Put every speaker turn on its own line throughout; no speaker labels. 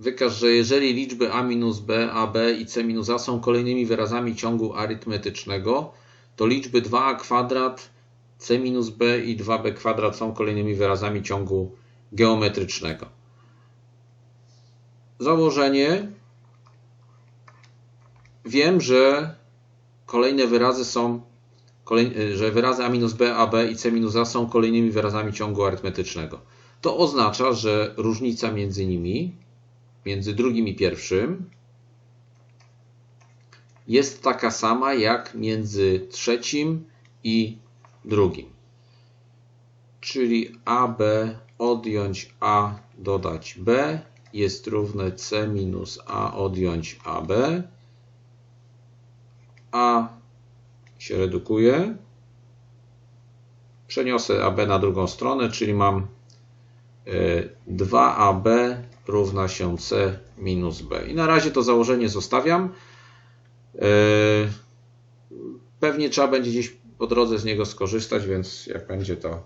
wykaż, że jeżeli liczby a minus b, ab i c minus a są kolejnymi wyrazami ciągu arytmetycznego, to liczby 2a kwadrat, c minus b i 2b kwadrat są kolejnymi wyrazami ciągu geometrycznego. Założenie. Wiem, że kolejne wyrazy są, że wyrazy a minus b, ab i c minus a są kolejnymi wyrazami ciągu arytmetycznego. To oznacza, że różnica między nimi, między drugim i pierwszym, jest taka sama jak między trzecim i drugim. Czyli AB odjąć A dodać B jest równe C minus A odjąć AB. A się redukuje. Przeniosę AB na drugą stronę, czyli mam 2AB e, równa się C minus B. I na razie to założenie zostawiam. E, pewnie trzeba będzie gdzieś po drodze z niego skorzystać, więc jak będzie to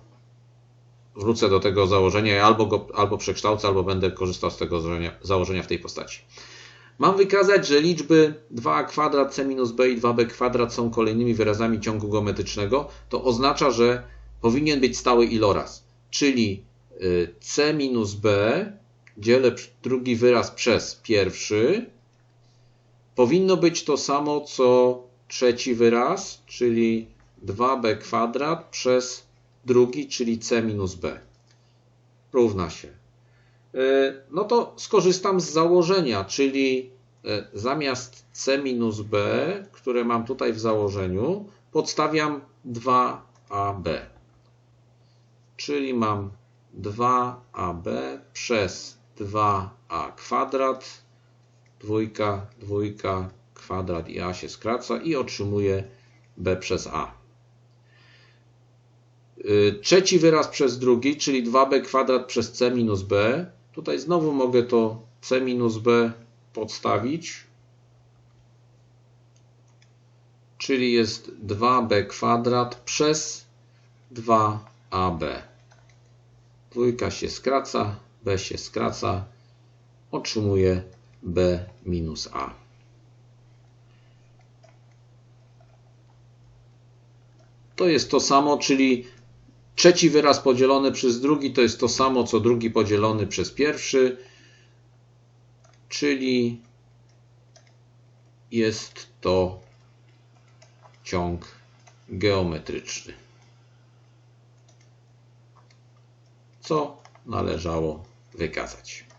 wrócę do tego założenia albo, albo przekształcę, albo będę korzystał z tego założenia, w tej postaci. Mam wykazać, że liczby 2a kwadrat, c minus b i 2b kwadrat są kolejnymi wyrazami ciągu geometrycznego. To oznacza, że powinien być stały iloraz, czyli c minus b dzielę drugi wyraz przez pierwszy. Powinno być to samo, co trzeci wyraz, czyli 2b kwadrat przez drugi, czyli c minus b. Równa się. E, no to skorzystam z założenia, czyli e, zamiast c minus b, które mam tutaj w założeniu, podstawiam 2ab. Czyli mam 2ab przez 2a kwadrat, dwójka, dwójka, kwadrat i a się skraca i otrzymuję b przez a. Y, trzeci wyraz przez drugi, czyli 2b kwadrat przez c minus b. Tutaj znowu mogę to c minus b podstawić. Czyli jest 2b kwadrat przez 2ab. Dwójka się skraca, b się skraca. Otrzymuję b minus a. To jest to samo, czyli Trzeci wyraz podzielony przez drugi to jest to samo, co drugi podzielony przez pierwszy, czyli jest to ciąg geometryczny. Co należało wykazać.